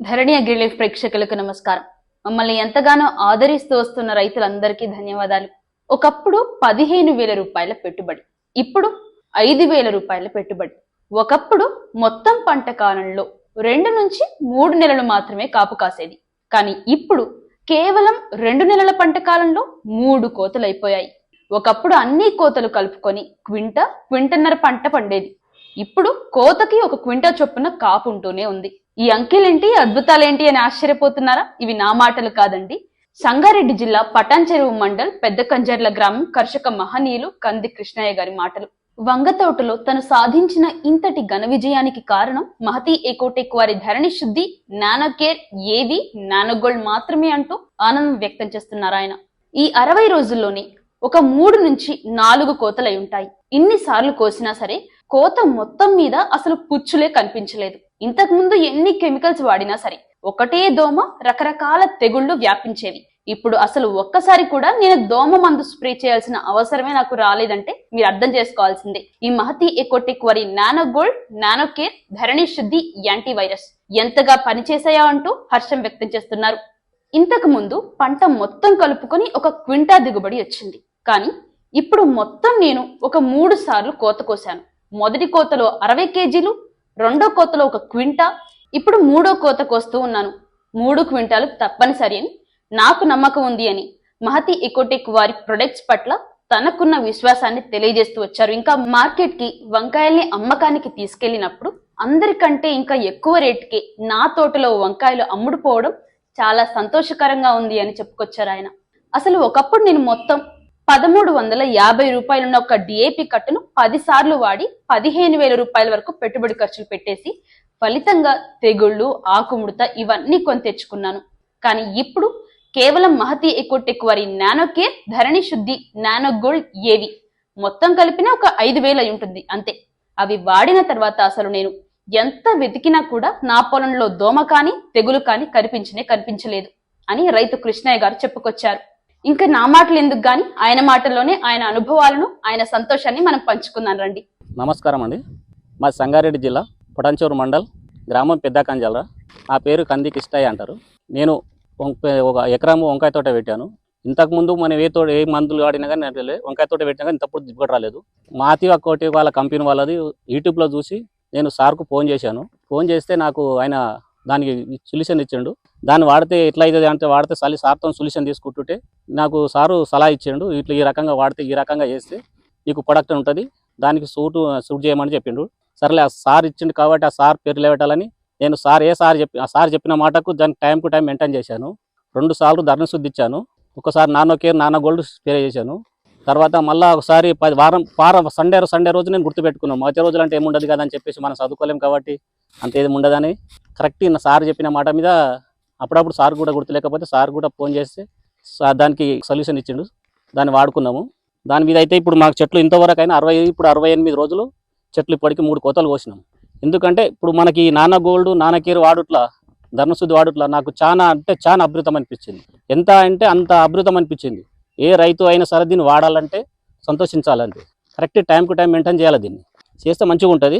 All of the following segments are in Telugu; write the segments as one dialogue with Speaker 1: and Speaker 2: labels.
Speaker 1: ధరణి అగ్రిలీఫ్ ప్రేక్షకులకు నమస్కారం. మమ్మల్ని ఎంతగానో ఆదరిస్తూ వస్తున్న రైతులందరికీ ధన్యవాదాలు. ఒకప్పుడు పదిహేను వేల రూపాయల పెట్టుబడి ఇప్పుడు ఐదు వేల రూపాయల పెట్టుబడి. ఒకప్పుడు మొత్తం పంట కాలంలో రెండు నుంచి మూడు నెలలు మాత్రమే కాపు కాసేది. కానీ ఇప్పుడు కేవలం రెండు నెలల పంట కాలంలో మూడు కోతలు అయిపోయాయి. ఒకప్పుడు అన్ని కోతలు కలుపుకొని క్వింట క్వింటన్నర పంట పండేది. ఇప్పుడు కోతకి ఒక క్వింటా చొప్పున కాపు ఉంటూనే ఉంది. ఈ అంకెలేంటి? అద్భుతాలేంటి అని ఆశ్చర్యపోతున్నారా? ఇవి నా మాటలు కాదండి. సంగారెడ్డి జిల్లా పటాన్ చెరువు మండల్ పెద్ద కంజర్ల గ్రామం కర్షక మహనీయులు కంది కృష్ణయ్య గారి మాటలు. వంగతోటలో తను సాధించిన ఇంతటి ఘన విజయానికి కారణం మహతి ఎకోటెక్ వారి ధరణి శుద్ధి నానో కేర్ ఏవి నానోగోల్డ్ మాత్రమే అంటూ ఆనందం వ్యక్తం చేస్తున్నారు ఆయన. ఈ అరవై రోజుల్లోనే ఒక మూడు నుంచి నాలుగు కోతలై ఉంటాయి. ఇన్నిసార్లు కోసినా సరే కోత మొత్తం మీద అసలు పుచ్చులే కనిపించలేదు. ఇంతకుముందు ఎన్ని కెమికల్స్ వాడినా సరే ఒకటే దోమ రకరకాల తెగుళ్ళు వ్యాపించేవి. ఇప్పుడు అసలు ఒక్కసారి కూడా నేను దోమ మందు స్ప్రే చేయాల్సిన అవసరమే నాకు రాలేదంటే మీరు అర్థం చేసుకోవాల్సిందే. ఈ మహతి ఎకోటిక్ వరి nano gold nano care Dharani Shuddhi anti virus ఎంతగా పనిచేశాయా అంటూ హర్షం వ్యక్తం చేస్తున్నారు. ఇంతకు ముందు పంట మొత్తం కలుపుకొని ఒక క్వింటా దిగుబడి వచ్చింది. కానీ ఇప్పుడు మొత్తం నేను ఒక మూడు సార్లు కోత కోసాను మొదటి కోతలో అరవై కేజీలు రెండో కోతలో ఒక క్వింటా ఇప్పుడు మూడో కోతకు వస్తూ ఉన్నాను. మూడు క్వింటాలు తప్పనిసరి అని నాకు నమ్మకం ఉంది అని మహతి ఎకోటెక్ వారి ప్రొడక్ట్స్ పట్ల తనకున్న విశ్వాసాన్ని తెలియజేస్తూ వచ్చారు. ఇంకా మార్కెట్కి వంకాయల్ని అమ్మకానికి తీసుకెళ్ళినప్పుడు అందరికంటే ఇంకా ఎక్కువ రేటుకి నా తోటలో వంకాయలు అమ్ముడుపోవడం చాలా సంతోషకరంగా ఉంది అని చెప్పుకొచ్చారు ఆయన. అసలు ఒకప్పుడు నేను మొత్తం పదమూడు వందల యాభై రూపాయలున్న ఒక డిఏపి కట్టును పది సార్లు వాడి పదిహేను వేల రూపాయల వరకు పెట్టుబడి ఖర్చులు పెట్టేసి ఫలితంగా తెగుళ్ళు ఆకుముడత ఇవన్నీ కొని తెచ్చుకున్నాను. కానీ ఇప్పుడు కేవలం మహతి ఎకోటెక్ వారి nano care Dharani Shuddhi nano gold ఏవి? మొత్తం కలిపిన ఒక ఐదు వేలు అయి ఉంటుంది అంతే. అవి వాడిన తర్వాత అసలు నేను ఎంత వెతికినా కూడా నా పొలంలో దోమ కానీ తెగులు కానీ కనిపించనే కనిపించలేదు అని రైతు కృష్ణయ్య గారు చెప్పుకొచ్చారు. ఇంకా నా మాటలు ఎందుకు గాని? ఆయన మాటల్లోనే ఆయన అనుభవాలను ఆయన సంతోషాన్ని మనం పంచుకుందాం రండి.
Speaker 2: నమస్కారం అండి. మా సంగారెడ్డి జిల్లా పొటంచూరు మండల్ గ్రామం పెద్ద కంజాల. నా పేరు కంది కిష్టయ్య అంటారు. నేను ఒక ఎకరం వంకాయ తోట పెట్టాను. ఇంతకుముందు మనం ఏ తోట ఏ మందులు వాడినా కానీ నాకు వంకాయ తోట పెట్టినా కానీ ఇంతప్పుడు దిగుబడి రాలేదు. మాతి ఒక్కోటి వాళ్ళ కంపెనీ వాళ్ళది యూట్యూబ్లో చూసి నేను సార్కు ఫోన్ చేశాను. ఫోన్ చేస్తే నాకు ఆయన దానికి సొల్యూషన్ ఇచ్చిండు. దాన్ని వాడితే ఎట్లా అవుతుంది అంటే వాడితే సలి సార్తో సొల్యూషన్ తీసుకుంటుంటే నాకు సారు సలహా ఇచ్చిండు ఇట్లా ఈ రకంగా వాడితే ఈ రకంగా చేస్తే నీకు ప్రొడక్ట్ ఉంటుంది దానికి సూట్ సూట్ చేయమని చెప్పిండు. సర్లే ఆ సార్ ఇచ్చిండు కాబట్టి ఆ సార్ పేరు లేవటాలని నేను సార్ ఏ సార్ చెప్పి ఆ సార్ చెప్పిన మాటకు దానికి టైంకు టైం మెయింటైన్ చేశాను. రెండు సార్లు ధరణ శుద్ధి ఇచ్చాను. ఒకసారి nano care nano gold spray చేశాను. తర్వాత మళ్ళీ ఒకసారి పది వారం వారం సండే సండే రోజు నేను గుర్తుపెట్టుకున్నాను మధ్య రోజులు అంటే ఏముండదు కదా అని చెప్పేసి మనం చదువుకోలేం కాబట్టి అంత ఏది ఉండదని. కరెక్ట్ నా సార్ చెప్పిన మాట మీద అప్పుడప్పుడు సార్ కూడా గుర్తులేకపోతే సార్ కూడా ఫోన్ చేస్తే దానికి సొల్యూషన్ ఇచ్చిండు. దాన్ని వాడుకున్నాము. దాని మీద అయితే ఇప్పుడు మాకు చెట్లు ఇంతవరకు అయినా అరవై ఇప్పుడు అరవై ఎనిమిది రోజులు చెట్లు ఇప్పటికి మూడు కోతలు కోసినాం. ఎందుకంటే ఇప్పుడు మనకి నాన్న గోల్డ్ నాన్నకీర్ వాడుట్లా ధర్మశుద్ధి వాడుట్లా నాకు చాలా అంటే చాలా అభృతం అనిపించింది. ఎంత అంటే అంత అభృతం అనిపించింది. ఏ రైతు అయినా సరే దీన్ని వాడాలంటే సంతోషించాలంటే కరెక్ట్ టైంకు టైం మెయింటైన్ చేయాలి దీన్ని. చేస్తే మంచిగా ఉంటుంది.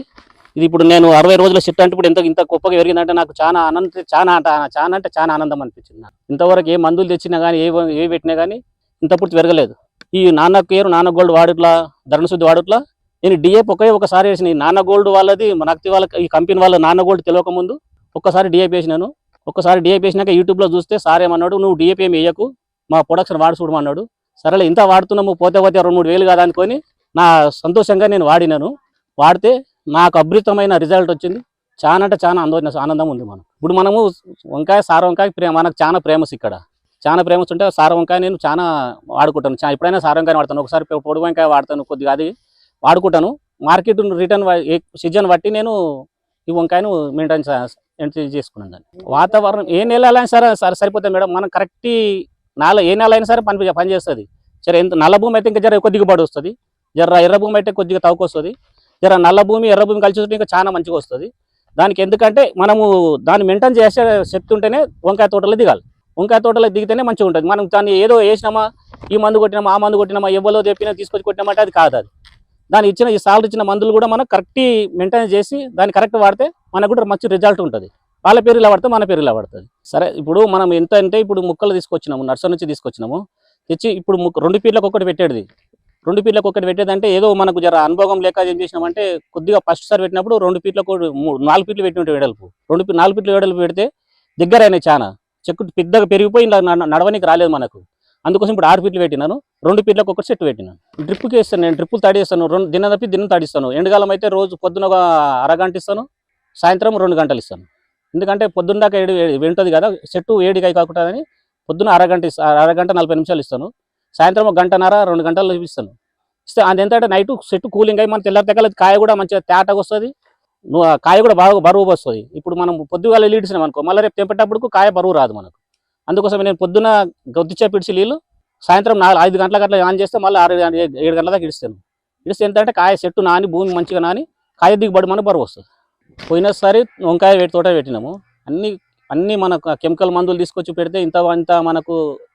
Speaker 2: ఇది ఇప్పుడు నేను అరవై రోజుల షిఫ్ట్ అంటే ఇప్పుడు ఇంత ఇంత గొప్పగా పెరిగిందంటే నాకు చాలా ఆనంద చాలా అంటే చాలా అంటే చాలా ఆనందం అనిపించింది నాకు. ఇంతవరకు ఏ మందులు తెచ్చినా కానీ ఏ ఏ పెట్టినా కానీ ఇంత పూర్తి పెరగలేదు. ఈ నాన్న కేర్ నాన్న గోల్డ్ వాడుట్లా ధరణశుద్ధి వాడుట్లా నేను డిఏపి ఒకే ఒకసారి వేసిన ఈ నాన్న గోల్డ్ వాళ్ళది నక్తి వాళ్ళ ఈ కంపెనీ వాళ్ళ నాన్న గోల్డ్ తెలియక ముందు ఒక్కసారి డిఏపీ వేసినాను ఒక్కసారి డిఏపి వేసినాక యూట్యూబ్లో చూస్తే సార్ ఏమన్నాడు నువ్వు డిఏపి ఏమి వేయకు మా ప్రొడక్షన్ వాడు చూడమన్నాడు. సరేలే ఇంత వాడుతున్నాము పోతే పోతే రెండు మూడు వేలు కాదు అనుకొని నా సంతోషంగా నేను వాడినాను. వాడితే నాకు అభృతమైన రిజల్ట్ వచ్చింది. చాలా అంటే చాలా ఆనంద ఆనందం ఉంది మనం ఇప్పుడు మనము వంకాయ సార వంకాయ ప్రేమ మనకు చాలా ప్రేమస్ ఇక్కడ. చాలా ప్రేమస్ ఉంటే సార వంకాయ నేను చాలా వాడుకుంటాను. చా- ఎప్పుడైనా సార వంకాయ వాడతాను. ఒకసారి పొడి వంకాయ వాడతాను కొద్దిగా అది వాడుకుంటాను. మార్కెట్ రిటర్న్ సీజన్ బట్టి నేను ఈ వంకాయను మెయింటైన్ ఎంట్రీ చేసుకున్నాను దాన్ని. వాతావరణం ఏ నెల అయినా సరే సరే సరిపోతుంది మేడం. మనం కరెక్ట్ నాల ఏ నెల అయినా సరే పని పనిచేస్తుంది సరే ఎంత నల్ల భూమి అయితే ఇంకా జర ఎక్కువ దిగుబడి వస్తుంది. జర ఎర్ర భూమి అయితే కొద్దిగా తక్కువ వస్తుంది. జర నల్ల భూమి ఎర్ర భూమి కలిసి ఇంకా చాలా మంచిగా వస్తుంది. దానికి ఎందుకంటే మనము దాన్ని మెయింటైన్ చేసే శక్తి ఉంటేనే వంకాయ తోటలో దిగాలి. వంకాయ తోటలో దిగితేనే మంచిగా ఉంటుంది. మనం దాన్ని ఏదో వేసినామా ఈ మందు కొట్టినామా ఆ మందు కొట్టినామా ఎవరో చెప్పినా తీసుకొచ్చి కొట్టినామంటే అది కాదు అది. దాని ఇచ్చిన ఈ సాల్ ఇచ్చిన మందులు కూడా మనం కరెక్ట్ మెయింటైన్ చేసి దాన్ని కరెక్ట్ వాడితే మనకు కూడా మంచి రిజల్ట్ ఉంటుంది. వాళ్ళ పేరు ఇలా పడితే మన పేరు ఇలా పడుతుంది సరే ఇప్పుడు మనం ఎంత అంటే ఇప్పుడు ముక్కలు తీసుకొచ్చినాము నర్సరీ నుంచి తీసుకొచ్చినాము. తెచ్చి ఇప్పుడు రెండు పీర్లకు ఒకటి పెట్టేది. రెండు పీర్లకు ఒకటి పెట్టేదంటే ఏదో మనకు జర అనుభవం లేక ఏం చేసినామంటే కొద్దిగా ఫస్ట్ సారి పెట్టినప్పుడు రెండు పీర్లకు మూడు నాలుగు పీర్లు పెట్టి వెడల్పు. రెండు నాలుగు పీర్లు వెడల్పు పెడితే దగ్గర అయినాయి చాలా చెక్కు పెద్దగా పెరిగిపోయి ఇలా నడవనికి రాలేదు మనకు. అందుకోసం ఇప్పుడు ఆరు పీట్లు పెట్టినాను రెండు పీట్లకు ఒకటి సెట్ పెట్టినాను. డ్రిప్కి వేస్తాను నేను డ్రిప్పులు తడిస్తాను రెండు దిన తప్పి దినం తడిస్తాను. ఎండకాలం అయితే రోజు పొద్దున ఒక అరగంట ఇస్తాను సాయంత్రం రెండు గంటలు ఇస్తాను. ఎందుకంటే పొద్దున్న దాకా ఏడు వింటుంది కదా చెట్టు వేడిగా కాకుండా అని పొద్దున అరగంట ఇస్తా అరగంట నలభై నిమిషాలు ఇస్తాను. సాయంత్రం ఒక గంటన్నర రెండు గంటలు ఇస్తాను ఇస్తే అది ఎంత అంటే నైట్ చెట్టు కూలింగ్ అయ్యి మన తెల్లారి దగ్గర కాయ కూడా మంచిగా తేటగా వస్తుంది నువ్వు ఆ కాయ కూడా బాగా బరువు వస్తుంది ఇప్పుడు మనం పొద్దుగాల లీడ్సినాం అనుకో మళ్ళీ రేపు తెంపేటప్పుడు కాయ బరువు రాదు మనకు. అందుకోసం నేను పొద్దున గొద్దిచ్చే పిడిచి నీళ్ళు సాయంత్రం నాలుగు ఐదు గంటల గంటల ఆన్ చేస్తే మళ్ళీ ఆరు ఏడు గంటల దాకా ఇడిస్తాను. ఇడిస్తే ఎంతంటే కాయ చెట్టు నాని భూమి మంచిగా నాని కాయ దిగుబడి మనకు బరువు వస్తుంది. పోయినసారి వంకాయ తోట పెట్టినాము. అన్ని అన్ని మన కెమికల్ మందులు తీసుకొచ్చి పెడితే ఇంత ఇంత మనకు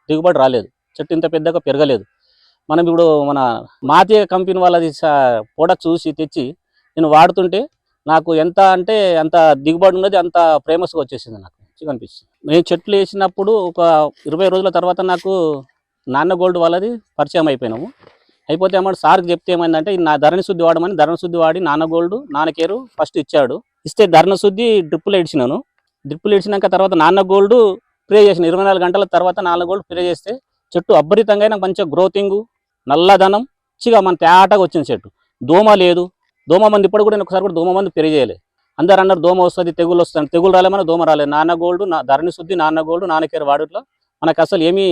Speaker 2: దిగుబడి రాలేదు. చెట్టు ఇంత పెద్దగా పెరగలేదు. మనం ఇప్పుడు మన మాతీయ కంపెనీ వాళ్ళది ప్రోడక్ట్ చూసి తెచ్చి నేను వాడుతుంటే నాకు ఎంత అంటే అంత దిగుబడి ఉన్నది అంత ప్రేమస్గా వచ్చేసింది నాకు. మంచిగా అనిపిస్తుంది. నేను చెట్లు వేసినప్పుడు ఒక ఇరవై రోజుల తర్వాత నాకు నాన్న గోల్డ్ వాళ్ళది పరిచయం అయిపోయినాము. అయిపోతే ఏమన్నా సార్కి చెప్తే ఏమైందంటే నా ధరణి శుద్ధి వాడమని ధరణ శుద్ధి వాడి నాన్న గోల్డ్ నాన్న కేరు ఫస్ట్ ఇచ్చాడు. ఇస్తే ధరణ శుద్ధి డ్రిప్పులు ఇడిచినాను డ్రిప్పులు ఇడిచినాక తర్వాత నాన్న గోల్డ్ స్ప్రే చేసిన ఇరవై నాలుగు గంటల తర్వాత నాన్న గోల్డ్ స్ప్రే చేస్తే చెట్టు అబ్బరితంగా నాకు మంచిగా గ్రోతింగ్ నల్లదనం మంచిగా మన తేటగా వచ్చింది చెట్టు. దోమ లేదు. దోమ మంది ఇప్పుడు కూడా నేను ఒకసారి కూడా దోమ మంది స్ప్రే చేయలేదు అందరు అన్నారు దోమ వస్తుంది తెగులు వస్తుంది. తెగులు రాలేమని దోమ రాలేదు. నాన్న గోల్డ్ నా ధరణి శుద్ధి నాన్న గోల్డ్ నాన్న వాడిలో వాడుట్లో మనకు అసలు ఏమీ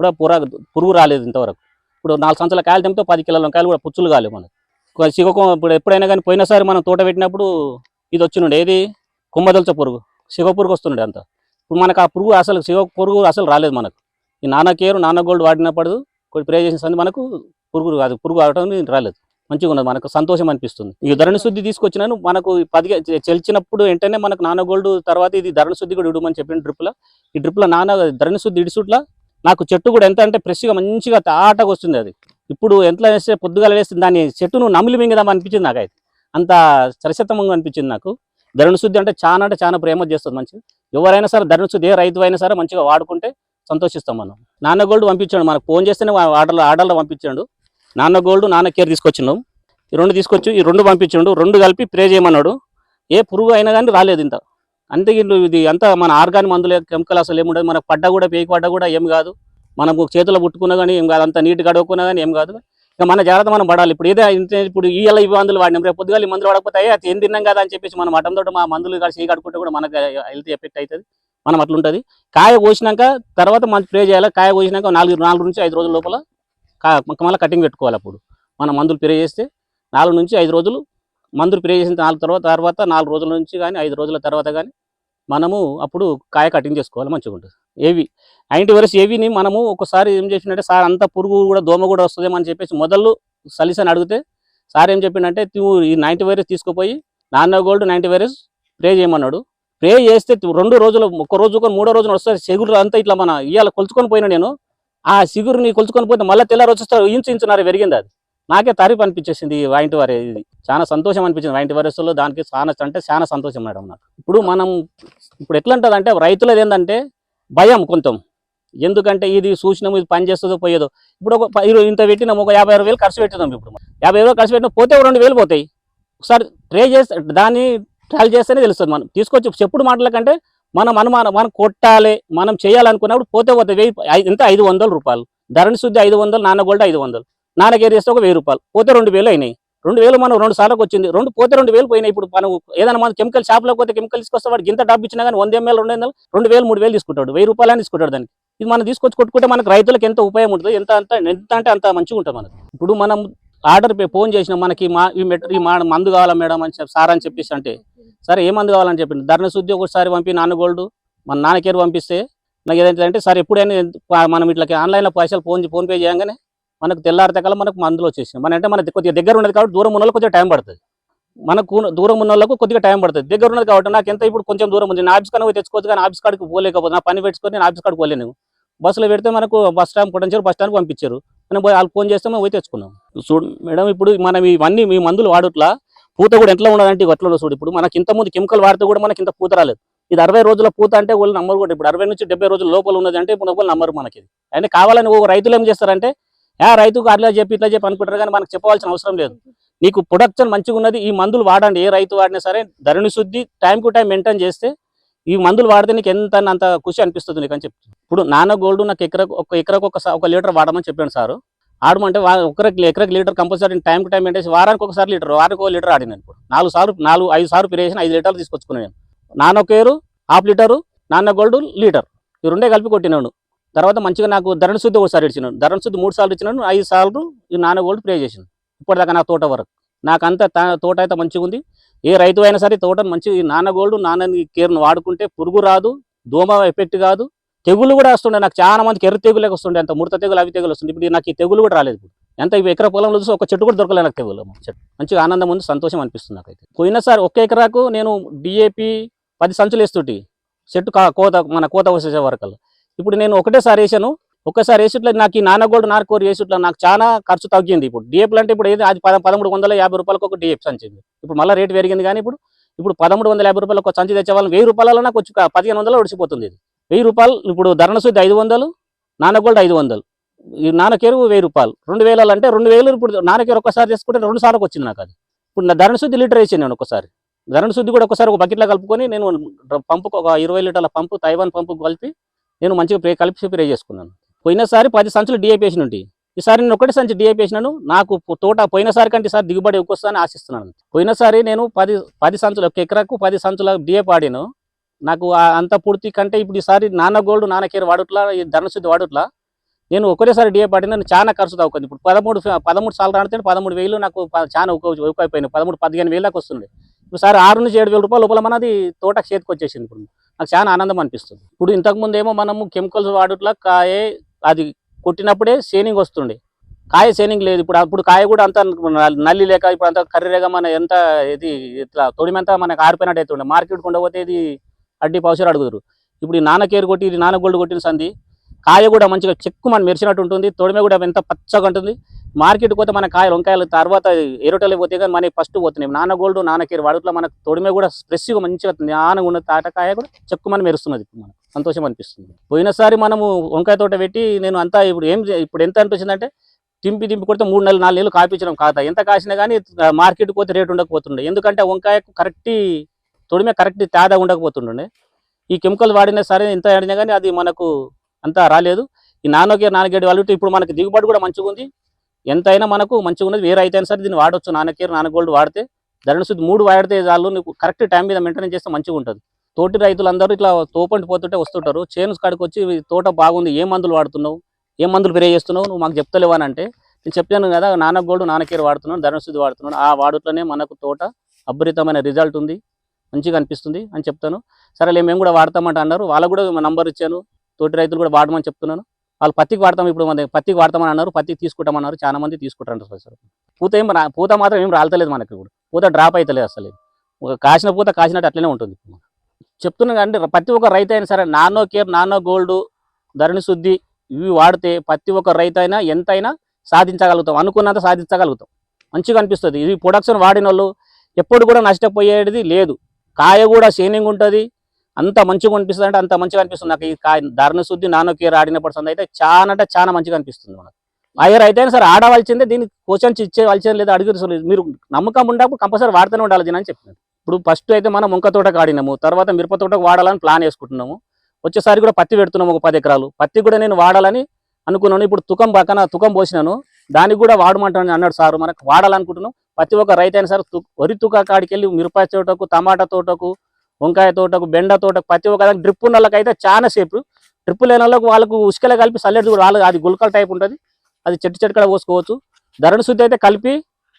Speaker 2: కూడా పురా పురుగు రాలేదు ఇంతవరకు. ఇప్పుడు నాలుగు సంవత్సరాల కాయలు తెంపితే పది కిలోల కాయలు కూడా పుచ్చులు కాలేదు మనకు. ఇప్పుడు ఎప్పుడైనా కానీ పోయినసారి మనం తోట పెట్టినప్పుడు ఇది వచ్చినుండే ఏది? కుమ్మదల్చ పురుగు. సిగ పురుగు వస్తుండే అంత. ఇప్పుడు మనకు ఆ పురుగు అసలు సిగ పురుగు అసలు రాలేదు మనకు. ఈ నాన్న కేరు నాన్న గోల్డ్ వాడినప్పుడు కొన్ని ప్రే చేసిన సంది మనకు పురుగు కాదు. పురుగు ఆడటం రాలేదు. మంచిగా ఉన్నది మనకు సంతోషం అనిపిస్తుంది. ఈ ధరణ శుద్ధి తీసుకొచ్చినాను మనకు పదిగా చెల్చినప్పుడు వెంటనే మనకు నాన్న గోల్డ్ తర్వాత ఇది ధరణ శుద్ధి కూడా ఇడమని చెప్పిన డ్రిప్లో. ఈ డ్రిప్లో నాన్న ధరణ శుద్ధి ఇడిసుట్లా. నాకు చెట్టు కూడా ఎంత అంటే ఫ్రెష్గా మంచిగా తాటగా వస్తుంది అది. ఇప్పుడు ఎంత వేస్తే పొద్దుగాల వేస్తే దాన్ని చెట్టును నమిలి మింగదాం అనిపించింది నాకైతే. అంత సరసత్వంగా అనిపించింది నాకు. ధరణ శుద్ధి అంటే చాలా అంటే చాలా ప్రేమ చేస్తుంది మంచిగా. ఎవరైనా సరే ధరణ శుద్ధి ఏ రైతు అయినా సరే మంచిగా వాడుకుంటే సంతోషిస్తాం మనం. నాన్న గోల్డ్ పంపించాడు మనకు ఫోన్ చేస్తేనే ఆర్డర్లో ఆర్డర్లో పంపించాడు. నాన్న గోల్డ్ నాన్న కేర్ తీసుకొచ్చినాం. ఈ రెండు తీసుకొచ్చి ఈ రెండు పంపించాడు. రెండు కలిపి ప్రే చేయమన్నాడు. ఏ పురుగు అయినా కానీ రాలేదు ఇంత. అంతే ఇది అంతా మన ఆర్గాన్ మందులు కెమికల్ అసలు ఏముండదు మనకు పడ్డ కూడా పేకి పడ్డ కూడా ఏం కాదు. మనం చేతిలో పుట్టుకున్నా కానీ ఏం కాదు. అంత నీట్గా గడవకున్నా కానీ ఏం కాదు. ఇక మన జాగ్రత్త మనం పడాలి. ఇప్పుడు ఏదో ఇంత ఇప్పుడు ఈ ఈ మందులు వాడినాం. రేపు పొద్దుగా ఈ మందులు వాడకపోతే అది ఏం తిన్నాం కదా అని చెప్పేసి మనం మటన్ తోటి మా మందులు కలిసి కడుకుంటే కూడా మనకు హెల్త్ ఎఫెక్ట్ అవుతుంది మనం అట్లుంటుంది కాయ కోసినాక తర్వాత మనం స్ప్రే చేయాలి? కాయ కోసినాక నాలుగు నాలుగు నుంచి ఐదు రోజుల లోపల కా మళ్ళీ కటింగ్ పెట్టుకోవాలి అప్పుడు. మనం మందులు స్ప్రే చేస్తే నాలుగు నుంచి ఐదు రోజులు మందులు స్ప్రే చేసిన నాలుగు తర్వాత తర్వాత నాలుగు రోజుల నుంచి కానీ ఐదు రోజుల తర్వాత కానీ మనము అప్పుడు కాయ కటింగ్ చేసుకోవాలి మంచిగా ఉంటుంది. ఏవి నైంటీ వైరస్ ఏవిని మనము ఒకసారి ఏం చేసిందంటే సార్ అంత పురుగు కూడా దోమ కూడా వస్తుందేమో అని చెప్పేసి మొదలు సలీస్ అని అడిగితే సార్ ఏం చెప్పిండంటే నువ్వు ఈ నైంటీ వైరస్ తీసుకుపోయి నాన్న గోల్డ్ నైంటీ వైరస్ స్ప్రే చేయమన్నాడు. స్ప్రే చేస్తే రెండు రోజులు ఒక రోజు ఒక మూడో రోజున వస్తుంది సిగురు అంతా ఇట్లా మన ఇవాళ కొలుచుకొని పోయినా నేను. ఆ సిగురుని కొలుచుకొని పోతే మళ్ళీ తెల్లారు వచ్చేస్తారు ఇంచు ఇంచున్నారు పెరిగింది అది. నాకే తారీఫ్ అనిపించేసింది ఈ వాయింటి వారి ఇది. చాలా సంతోషం అనిపించింది వాయింటి వైరస్లో దానికి చాలా అంటే చాలా సంతోషం మేడం నాకు. ఇప్పుడు మనం ఇప్పుడు ఎట్లా ఉంటుంది అంటే రైతులది ఏంటంటే భయం కొంచెం ఎందుకంటే ఇది చూసినాము ఇది పని చేస్తుందో పోయేదో. ఇప్పుడు ఒక ఇంత పెట్టినాం ఒక యాభై ఆరు వేలు ఖర్చు పెట్టినాం ఇప్పుడు యాభై వేలు ఖర్చు పెట్టినా పోతే రెండు వేలు పోతాయి. ఒకసారి ట్రై చేస్తే దాన్ని ట్రయల్ చేస్తేనే తెలుస్తుంది మనం. తీసుకొచ్చి చెప్పుడు మాటల కంటే మనం అనుమానం మనం కొట్టాలి మనం చేయాలనుకున్నప్పుడు పోతే పోతే వెయ్యి ఎంత? ఐదు వందల రూపాయలు. ధరణి శుద్ధి ఐదు వందలు నాన్న గోల్డ్ ఐదు వందలు. నాన్న కేర్ చేస్తే ఒక వెయ్యి రూపాయలు. పోతే రెండు వేలు అయినాయి. రెండు వేలు మనం రెండు సార్లకు వచ్చింది. రెండు పోతే రెండు వేలు పోయినాయి ఇప్పుడు. మనం ఏదైనా మన కెమికల్ షాప్లో పోతే కెమికల్ తీసుకొస్తే వాడికి ఇంత డబ్బు ఇచ్చినా కానీ వంద ఎంఎల్ రెండు వందలు రెండు వేలు మూడు వేలు తీసుకుంటాడు. వెయ్యి రూపాయలు అని తీసుకుంటాడు దానికి. ఇది మనం తీసుకొచ్చి కొట్టుకుంటే మనకు రైతులకు ఎంత ఉపయోగం ఉంటుంది ఎంత అంత ఎంత అంటే అంత మంచిగా ఉంటుంది మనకు. ఇప్పుడు మనం ఆర్డర్ ఫోన్ చేసిన మనకి మా ఈ మెట్ ఈ మా మందు కావాలా మేడం అని సార్ అని చెప్పేసి అంటే సరే ఏ మందు కావాలని చెప్పింది ధర్న శుద్ధి ఒకసారి పంపి నాన్న గోల్డ్ మన నాన్నకేరు పంపిస్తే నాకు ఏదైతే అంటే సార్ ఎప్పుడైనా మనం ఇట్లా ఆన్లైన్లో పైసలు ఫోన్ ఫోన్ పే చేయగానే మనకు తెల్లారితే మనకు మందులు వచ్చేసినాయి. మన అంటే మన కొద్దిగా దగ్గర ఉన్నది కాబట్టి దూరం ఉన్న కొద్దిగా టైం పడుతుంది. మనకు దూరం ఉన్న వాళ్ళకు కొద్దిగా టైం పడుతుంది. దగ్గర ఉన్నది కాబట్టి నాకు ఎంత ఇప్పుడు కొంచెం దూరం ఉంది. నా ఆఫీస్ కన్నా తెచ్చుకోవచ్చు కానీ ఆఫీస్ కాడికి పోలేకపోతే నా పని పెట్టుకొని నేను ఆఫీస్ కాడికి పోలేను. బస్సులో పెడితే మనకు బస్ స్టాండ్ కొట్టించారు బస్ స్టాండ్ పంపించారు. మనం పోయి వాళ్ళు ఫోన్ చేస్తే మేము పోయి తెచ్చుకున్నాం. చూడు మేడం ఇప్పుడు మనం ఇవన్నీ మీ మందులు వాడుట్లా? పూత కూడా ఎట్లా ఉండాలంటే ఇవి చూడు. ఇప్పుడు మనకి ఇంత ముందు కెమికల్ వాడితే కూడా మనకి ఇంత పూత రాలేదు. ఇది అరవై రోజుల పూత అంటే వాళ్ళు నమ్మరు కూడా. ఇప్పుడు అరవై నుంచి డెబ్బై రోజుల లోపల ఉన్నది అంటే ఇప్పుడు నమ్మరు మనకి అంటే కావాలని ఓ రైతులు ఏం చేస్తారంటే ఆ రైతుకు అట్లా చెప్పి ఇట్లా చెప్పి అనుకుంటారు కానీ మనకు చెప్పవలసిన అవసరం లేదు. నీకు ప్రొడక్షన్ మంచిగా ఉన్నది ఈ మందులు వాడండి ఏ రైతు వాడినా సరే ధరణి శుద్ధి టైంకు టైం మెయింటైన్ చేస్తే ఈ మందులు వాడితే నీకు ఎంత అంత ఖుషి అనిపిస్తుంది నీకు అని చెప్తాను ఇప్పుడు నాన్న గోల్డ్ నాకు ఎకరకు ఒక ఎకరకు ఒక ఒక లీటర్ వాడమని చెప్పాను సారు. ఆడమంటే ఒకరికి ఎకరకు litre compulsory time time maintain వారానికి ఒకసారి లీటర్ వారానికి ఒక లీటర్ ఆడినాను ఇప్పుడు. నాలుగు సార్లు నాలుగు ఐదు సార్లు పిరేషన్ ఐదు లీటర్లు తీసుకొచ్చుకున్నాను నేను. నాన్న కేరు హాఫ్ లీటరు నాన్న గోల్డ్ లీటర్. ఈ రెండే కలిపి కొట్టినాను. తర్వాత మంచిగా నాకు ధరణ శుద్ధి ఒకసారి ఇచ్చిన ధరణ శుద్ధి మూడు సార్లు ఇచ్చినాను ఐదు సార్లు ఈ నానగోల్డ్ ప్రే చేసాను ఇప్పటిదాకా నా తోట వరకు. నాకంతా తా- తోట అయితే మంచిగా ఉంది. ఏ రైతు అయినా సరే తోటను మంచి ఈ నాన్నని గోల్డ్ కేర్ను వాడుకుంటే పురుగు రాదు దోమ ఎఫెక్ట్ కాదు. తెగులు కూడా వస్తుండే నాకు చాలా మందికి ఎర్ర తెగులు వస్తుండే అంత ముడత తెగులు అవి తెగులు వస్తుంది ఇప్పుడు నాకు ఈ తెగులు కూడా రాలేదు ఇప్పుడు. ఎంత ఎకర ఎకరా పొలంలో చూసి ఒక చెట్టు కూడా దొరకలేదు నాకు తెగులు చెట్టు. మంచిగా ఆనందం ఉంది సంతోషం అనిపిస్తుంది నాకైతే. పోయినసారి ఒక్క ఎకరాకు నేను డిఏపి పది సంచులు వేస్తుంటి. చెట్టు కా- కోత మన కోత వచ్చేసే వరకల్లా. ఇప్పుడు నేను ఒకటేసారి వేసాను. ఒక్కసారి వేసుట్లో నాకు ఈ నానగోడు నార్కోరు వేసుట్లో నాకు చాలా ఖర్చు తగ్గింది ఇప్పుడు. డిఏపి అంటే ఇప్పుడు ఏది? అది పద పదమూడు వందల యాభై రూపాయలకు ఒక డిఏపి సంచింది. ఇప్పుడు మళ్ళీ రేటు పెరిగింది కానీ ఇప్పుడు ఇప్పుడు పదమూడు వందల యాభై రూపాయలకు ఒక సంచి తెచ్చేవాళ్ళం వెయ్యి రూపాయల నాకు వచ్చి పదిహేను వందలు ఒడిచిపోతుంది ఇది. వెయ్యి రూపాయలు ఇప్పుడు ధరణ శుద్ధి ఐదు వందలు నానగోల్డ్ ఐదు వందలు. ఈ నానకేరు వెయ్యి రూపాయలు. రెండు వేలు అంటే రెండు వేలు ఇప్పుడు నానకేరు ఒక్కసారి తీసుకుంటే రెండు సార్లు వచ్చింది నాకు అది. ఇప్పుడు నా ధరణ శుద్ధి లీటర్ వేసాను నేను ఒకసారి. ధరణ శుద్ధి కూడా ఒకసారి ఒక బకెట్లో కలుపుకొని నేను పంపుకు ఒక ఇరవై లీటర్ల పంపు తైవాన్ పంపు కలిపి నేను మంచిగా ప్రే కలిపి ప్రే చేసుకున్నాను. పోయినసారి పది సంచులు డిఏపి వేసిన ఈసారి నేను ఒకటి సంచి డిఏపి వేసినాను నాకు తోట పోయినసారి కంటే ఈసారి దిగుబడి ఎక్కువ వస్తుందని ఆశిస్తున్నాను. పోయినసారి నేను పది పది సంచులు ఒక ఎకరాకు పది సంచుల డిఏ పాడాను నాకు అంత పూర్తి కంటే ఇప్పుడు ఈసారి నాన్న గోల్డ్ నాన్న కేర్ వాడుట్లా ఈ ధనశుద్ధి వాడుట్లా. నేను ఒకటేసారి డిఏ ఆడినా చాలా ఖర్చు తగ్గుతుంది ఇప్పుడు పదమూడు పదమూడు సార్లు ఆడితే పదమూడు వేలు నాకు చాలా ఎక్కువ అయిపోయినాయి పదమూడు పదిహేను వేలు దాకా వస్తుంది ఇప్పుడు సార్ ఆరు నుంచి ఏడు వేల రూపాయల లోపల మనది తోట చేతికి వచ్చేసింది ఇప్పుడు. నాకు చాలా ఆనందం అనిపిస్తుంది. ఇప్పుడు ఇంతకుముందు ఏమో మనము కెమికల్స్ వాడుట్లా కాయ అది కొట్టినప్పుడే సేనింగ్ వస్తుండే. కాయ సేనింగ్ లేదు. ఇప్పుడు అప్పుడు కాయ కూడా అంత నల్లి లేక ఇప్పుడు అంత కర్రీగా మన ఎంత ఇది ఇట్లా తొడిమంతా మనకు ఆరిపోయినట్టు అవుతుండే మార్కెట్ ఉండకపోతే ఇది అడ్డి పౌసర్ అడుగుతారు ఇప్పుడు ఈ నాన్న కేర్ కొట్టి ఇది నాన్న గోల్డ్ కొట్టిన సంది కాయ కూడా మంచిగా చెక్కు మనం మెరిచినట్టు ఉంటుంది. తొడిమ కూడా ఎంత పచ్చగా ఉంటుంది. మార్కెట్ పోతే మన కాయలు వంకాయలు తర్వాత ఎరుటలు పోతే కానీ మనకి ఫస్ట్ పోతున్నాయి. నాన్న గోల్డ్ నాన్న కేర్ వాడుట్లో మనకు తొడిమే కూడా ఫ్రెష్గా మంచిగా నాన్న ఉన్న తాటకాయ కూడా చెక్కు మనం మెరుస్తున్నది ఇప్పుడు మనకు. సంతోషం అనిపిస్తుంది. పోయినసారి మనము వంకాయ తోట పెట్టి నేను అంతా ఇప్పుడు ఏం ఇప్పుడు ఎంత అనిపించిందంటే తింపి తింపి కొడితే మూడు నెలలు నాలుగు నెలలు కాపించడం కాదా? ఎంత కాసినా కానీ మార్కెట్ పోతే రేటు ఉండకపోతుండే. ఎందుకంటే వంకాయకు కరెక్ట్ తొడిమే కరెక్ట్ తేడా ఉండకపోతుండే ఈ కెమికల్ వాడినా సరే ఎంత ఆడినా కానీ అది మనకు అంతా రాలేదు. ఈ నాన్నకే నాన్నగేడు వాళ్ళు ఇప్పుడు మనకి దిగుబడి కూడా మంచిగా ఉంది ఎంతైనా మనకు మంచిగా ఉన్నది. వేరే అయితే సరే దీన్ని వాడొచ్చు. నాన్న నాన్నగోల్డ్ వాడితే ధరణ శుద్ధి మూడు వాడితే చాలు. నీకు కరెక్ట్ టైం మీద మెయింటైన్ చేస్తే మంచిగా ఉంటుంది. తోటి రైతులందరూ ఇట్లా తోపంటి పోతుంటే వస్తుంటారు. చేను కాడికి వచ్చి తోట బాగుంది. ఏ మందులు వాడుతున్నావు? ఏ మందులు ప్రే చేస్తున్నావు? నువ్వు మాకు చెప్తలేవు అని అంటే నేను చెప్పాను కదా నాన్న గోల్డ్ నాన్నకేర్ వాడుతున్నాను ధరణ శుద్ధి వాడుతున్నాను. ఆ వాడుట్లోనే మనకు తోట అద్భుతమైన రిజల్ట్ ఉంది. మంచిగా అనిపిస్తుంది అని చెప్తాను. సరేలే మేము కూడా వాడతామంట అన్నారు. వాళ్ళకు కూడా నంబర్ ఇచ్చాను. తోటి రైతులు కూడా వాడమని చెప్తున్నాను. వాళ్ళు పత్తికి వాడతాం ఇప్పుడు మన పత్తికి వాడతామని అన్నారు పత్తికి తీసుకుంటామన్నారు చాలా మంది తీసుకుంటారు సార్. పూత ఏం పూత మాత్రం ఏం రాలతలేదు మనకి ఇప్పుడు. పూత డ్రాప్ అవుతలేదు అసలు. ఒక కాసిన పూత కాసినట్టు అట్లనే ఉంటుంది. చెప్తున్నా అంటే ప్రతి ఒక్క రైతు అయినా సరే nano care nano gold Dharani Shuddhi ఇవి వాడితే ప్రతి ఒక్క రైతు అయినా ఎంతైనా సాధించగలుగుతాం. అనుకున్నంత సాధించగలుగుతాం. మంచిగా అనిపిస్తుంది. ఇది ప్రొడక్షన్ వాడిన వాళ్ళు ఎప్పుడు కూడా నష్టపోయేది లేదు. కాయ కూడా షేనింగ్ ఉంటుంది. అంత మంచిగా అనిపిస్తుంది అంటే అంత మంచిగా అనిపిస్తుంది. నాకు ఈ కాయ ధరణి శుద్ధి నానో కేర్ ఆడినప్పుడు సంది అయితే చాలా అంటే చాలా మంచిగా అనిపిస్తుంది మనకు. అయ్యారు అయితే సరే ఆడవలసిందే దీనికి క్వశ్చన్స్ ఇచ్చేవలసిందే లేదా అడిగి మీరు నమ్మకం ఉన్నప్పుడు కంపల్సరీ వాడుతూనే ఉండాలి దీని అని చెప్పినాను ఇప్పుడు ఫస్ట్ అయితే మనం వంక తోటకు ఆడినాము తర్వాత మిరప తోటకు వాడాలని ప్లాన్ వేసుకుంటున్నాము. వచ్చేసారి కూడా పత్తి పెడుతున్నాము ఒక పది ఎకరాలు. పత్తి కూడా నేను వాడాలని అనుకున్నాను. ఇప్పుడు తుకం పక్కన తుకం పోసినాను. దానికి కూడా వాడమంటాను అన్నాడు సార్. మనకు వాడాలనుకుంటున్నాం. ప్రతి ఒక్క రైతు అయినా సార్ వరి తుక కాడికి వెళ్ళి మిరపకాయ తోటకు టమాటా తోటకు వంకాయ తోటకు బెండ తోటకు ప్రతి ఒక్క దానికి డ్రిప్ ఉన్న వాళ్ళకైతే చాలా సేపు. డ్రిప్ లేని వాళ్ళకు వాళ్ళకు ఉసుకలే కలిపి చల్లేది కూడా వాళ్ళు అది గుల్కల టైప్ ఉంటుంది. అది చెట్టు చెట్టు కాడ పోసుకోవచ్చు. ధరణ శుద్ధి అయితే కలిపి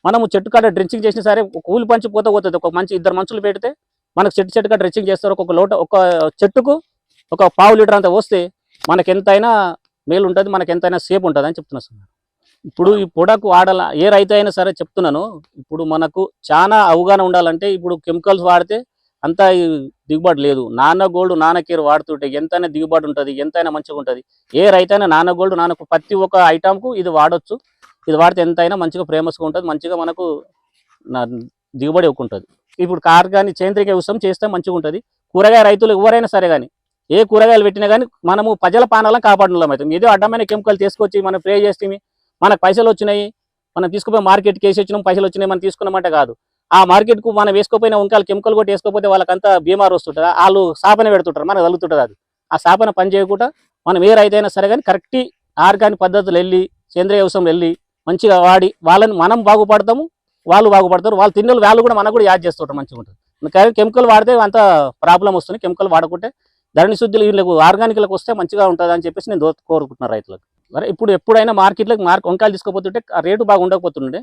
Speaker 2: మనము చెట్టు కాడ డ్రించింగ్ చేసిన సరే కూలి పంచి పోతే పోతుంది. ఒక మంచి ఇద్దరు మనుషులు పెడితే మనకు చెట్టు చెట్టు కాడ చేస్తారు. ఒక లోట ఒక చెట్టుకు ఒక పావు లీటర్ అంత పోస్తే మనకి ఎంతైనా మేలు ఉంటుంది మనకి ఎంతైనా సేపు ఉంటుంది అని చెప్తున్నా సార్. ఇప్పుడు ఈ పొడకు వాడాల ఏ రైతు అయినా సరే చెప్తున్నాను. ఇప్పుడు మనకు చాలా అవగాహన ఉండాలంటే ఇప్పుడు కెమికల్స్ వాడితే అంత దిగుబాటు దిగుబడి లేదు. నాన్న గోల్డ్ నాన్న కేర్ వాడుతుంటే ఎంతైనా దిగుబడి ఉంటుంది ఎంతైనా మంచిగా ఉంటుంది. ఏ రైతైనా నాన్న గోల్డ్ నాన్నకు ప్రతి ఒక్క ఐటమ్కు ఇది వాడొచ్చు. ఇది వాడితే ఎంతైనా మంచిగా ఫేమస్గా ఉంటుంది మంచిగా మనకు దిగుబడి ఎక్కువ ఉంటుంది ఇప్పుడు కార్ కానీ చేంద్రిక వ్యవసాయం చేస్తే మంచిగా ఉంటుంది. కూరగాయ రైతులు ఎవరైనా సరే కానీ ఏ కూరగాయలు పెట్టినా కానీ మనము ప్రజల పానాలను కాపాడడం అయితే ఏదో అడ్డమైన కెమికల్ తీసుకొచ్చి మనం ప్రే చేస్తే మనకు పైసలు వచ్చినాయి మనం తీసుకుపోయి మార్కెట్కి వేసి వచ్చినాం పైసలు వచ్చినాయి మనం తీసుకున్నామంటే కాదు. ఆ మార్కెట్కు మనం వేసుకోపోయిన వంకాయలు కెమికల్ కొట్టి వేసుకోకపోతే వాళ్ళకంతా బీమారు వస్తుంటారు వాళ్ళు సాపన పెడుతుంటారు మనకు తగులుతుంటుంది అది. ఆ సాపన పని చేయకుండా మనం ఏ రైతు అయినా సరే కానీ కరెక్ట్ ఆర్గానిక్ పద్ధతులు వెళ్ళి సేంద్రియ వ్యవసాయం వెళ్ళి మంచిగా వాడి వాళ్ళని మనం బాగుపడతాము వాళ్ళు బాగుపడతారు వాళ్ళు తిన్నలు వాళ్ళు కూడా మనకు కూడా యాడ్ చేస్తుంటారు మంచిగా ఉంటుంది. కానీ కెమికల్ వాడితే అంత ప్రాబ్లం వస్తుంది కెమికల్ వాడకుంటే ధరణి శుద్ధులు వీళ్ళకు ఆర్గానిక్లకు వస్తే మంచిగా ఉంటుంది అని చెప్పేసి నేను కోరుకుంటున్నాను రైతులకు. మరి ఇప్పుడు ఎప్పుడైనా మార్కెట్లకు మార్క్ వంకాయలు తీసుకోపోతుంటే ఆ రేటు బాగా ఉండకపోతుండే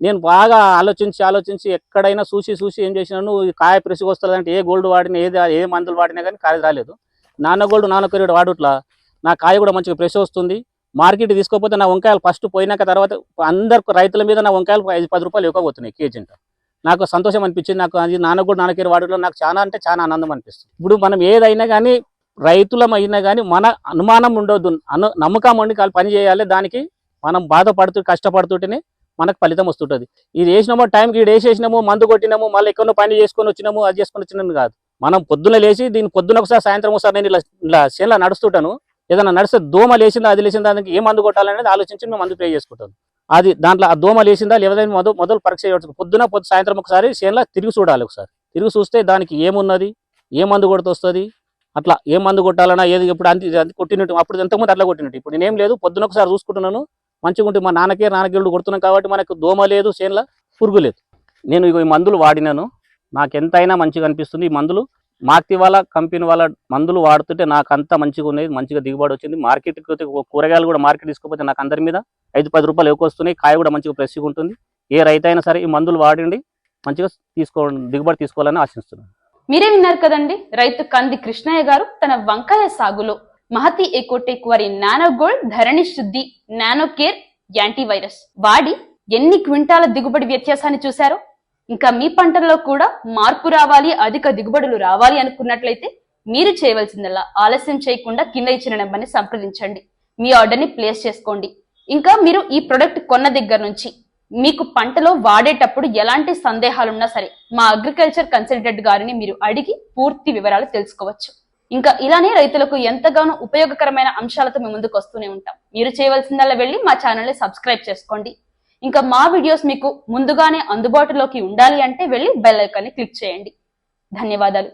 Speaker 2: నేను బాగా ఆలోచించి ఆలోచించి ఎక్కడైనా చూసి చూసి ఏం చేసినాను? ఈ కాయ ప్రెసికి వస్తుంది అంటే ఏ గోల్డ్ వాడినా ఏది ఏ మందులు వాడినా కానీ కాయ రాలేదు. నాన్న గోల్డ్ నాన్న కెరీడ్ వాడుట్లా. నా కాయ కూడా మంచిగా ఫ్రెష్ వస్తుంది. మార్కెట్ తీసుకోకపోతే నా వంకాయలు ఫస్ట్ పోయినాక తర్వాత అందరు రైతుల మీద నా వంకాయలు ఐదు పది రూపాయలు ఎక్కువ పోతున్నాయి కేజీ అంట. నాకు సంతోషం అనిపించింది. నాకు అది నాన్న కూడా నాన్నకేరు వాడట్లో నాకు చాలా అంటే చాలా ఆనందం అనిపిస్తుంది. ఇప్పుడు మనం ఏదైనా కానీ రైతులం అయినా కానీ మన అనుమానం ఉండొద్దు. అను నమ్మకం ఉండి కాదు పని చేయాలి. దానికి మనం బాధపడుతూ కష్టపడుతుంటేనే మనకు ఫలితం వస్తుంటుంది. ఇది వేసినామో టైంకి ఇది వేసేసినాము మందు కొట్టినాము మళ్ళీ ఎక్కడో పని చేసుకొని వచ్చినాము అది చేసుకొని వచ్చినాము కాదు. మనం పొద్దున లేచి దీని పొద్దున ఒకసారి సాయంత్రం ఒకసారి నేను ఇలా ఇలా చేనులో నడుస్తుంటాను. ఏదైనా నడిస్తే దోమ లేచిందా అది లేచిందా దానికి ఏ మందు కొట్టాలనేది ఆలోచించి మేము మందు ప్రే చేసుకుంటాను అది దాంట్లో ఆ దోమ లేచిందా లేదా మొదలు మొదలు పరీక్ష చేయవచ్చు. పొద్దున పొద్దు సాయంత్రం ఒకసారి చేనులో తిరిగి చూడాలి ఒకసారి. తిరిగి చూస్తే దానికి ఏమున్నది ఏ మందు కొడుతొస్తుంది అట్లా ఏ మందు కొట్టాలన్నా ఏది ఇప్పుడు అంత కొట్టినట్టు అప్పుడు ఎంతమంది అట్లా కొట్టినట్టు. ఇప్పుడు నేనేం లేదు పొద్దున ఒకసారి చూసుకుంటున్నాను. మంచిగా ఉంటే మా నాన్నకే నాన్నకేళ్ళు కొడుతున్నాం కాబట్టి మనకు దోమ లేదు చేనులో పురుగు లేదు. నేను ఈ మందులు వాడినాను. నాకు ఎంతైనా మంచిగా అనిపిస్తుంది. ఈ మందులు మాక్తి వాళ్ళ కంపెనీ వాళ్ళ మందులు వాడుతుంటే నాకు అంత మంచిగా ఉండేది మంచిగా దిగుబడి వచ్చింది. మార్కెట్కి కూరగాయలు కూడా మార్కెట్ తీసుకోకపోతే నాకు అందరి మీద ఐదు పది రూపాయలు ఎక్కువ వస్తున్నాయి. కాయ కూడా మంచిగా ఫ్రెష్గా ఉంటుంది. ఏ రైతు అయినా సరే ఈ మందులు వాడండి. మంచిగా తీసుకో దిగుబడి తీసుకోవాలని ఆశిస్తున్నాను.
Speaker 1: మీరే విన్నారు కదండి? రైతు కంది కృష్ణయ్య గారు తన వంకాయ సాగులో మహతి ఎకోటెక్ వారి nano gold Dharani Shuddhi nano care antivirus వాడి ఎన్ని క్వింటాల దిగుబడి వ్యత్యాసాన్ని చూశారో? ఇంకా మీ పంటల్లో కూడా మార్పు రావాలి అధిక దిగుబడులు రావాలి అనుకున్నట్లయితే మీరు చేయవలసిందల్లా ఆలస్యం చేయకుండా కింద ఇచ్చిన నెంబర్ని సంప్రదించండి. మీ ఆర్డర్ని ప్లేస్ చేసుకోండి. ఇంకా మీరు ఈ ప్రొడక్ట్ కొన్న దగ్గర నుంచి మీకు పంటలో వాడేటప్పుడు ఎలాంటి సందేహాలున్నా సరే మా అగ్రికల్చర్ కన్సల్టెంట్ గారిని మీరు అడిగి పూర్తి వివరాలు తెలుసుకోవచ్చు. ఇంకా ఇలానే రైతులకు ఎంతగానో ఉపయోగకరమైన అంశాలతో మేము ముందుకు వస్తూనే ఉంటాం. మీరు చేయవలసిందల్లా వెళ్ళి మా ఛానల్ని సబ్స్క్రైబ్ చేసుకోండి. ఇంకా మా వీడియోస్ మీకు ముందుగానే అందుబాటులోకి ఉండాలి అంటే వెళ్ళి బెల్ ఐకాన్ని క్లిక్ చేయండి. ధన్యవాదాలు.